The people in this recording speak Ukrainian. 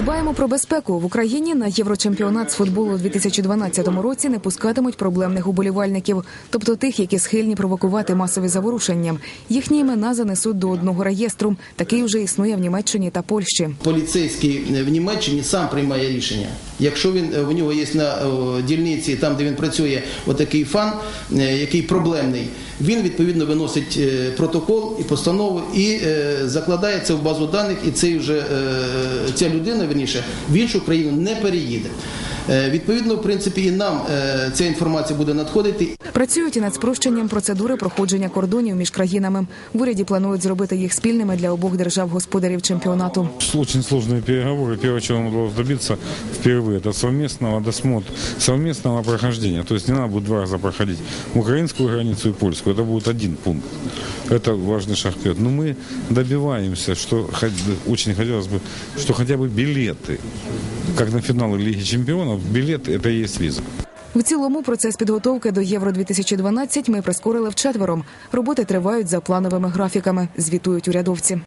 Дбаємо про безпеку в Україні на єврочемпіонат з футболу у 2012 році не пускатимуть проблемних уболівальників, тобто тих, які схильні провокувати масові заворушення. Їхні імена занесуть до одного реєстру. Такий вже існує в Німеччині та Польщі. Поліцейський в Німеччині сам приймає рішення. Якщо він е, в нього є на е, дільниці, там де він працює, отакий фан, е, який проблемний, він відповідно виносить протокол і постанову і закладає це в базу даних, і цей вже ця людина верніше в іншу країну не переїде. Е, Відповідно, в принципі, і нам е, ця інформація буде надходити. Працюють і над спрощенням процедури проходження кордонів між країнами. В уряді планують зробити їх спільними для обох держав-господарів чемпіонату. Очень сложные переговоры. Первое, чего нам удалось добиться впервые, это совместного досмотра, совместного прохождения. То есть не надо будет два раза проходить украинскую границу и польскую. Это будет один пункт. Это важный шаг вперед. Но мы добиваемся, что хот- очень хотелось бы, что хотя бы билеты, как на финалы Лиги чемпионов, билеты это и есть виза. В цілому процес підготовки до Євро 2012 ми прискорили вчетвером. Роботи тривають за плановими графіками. Звітують урядовці.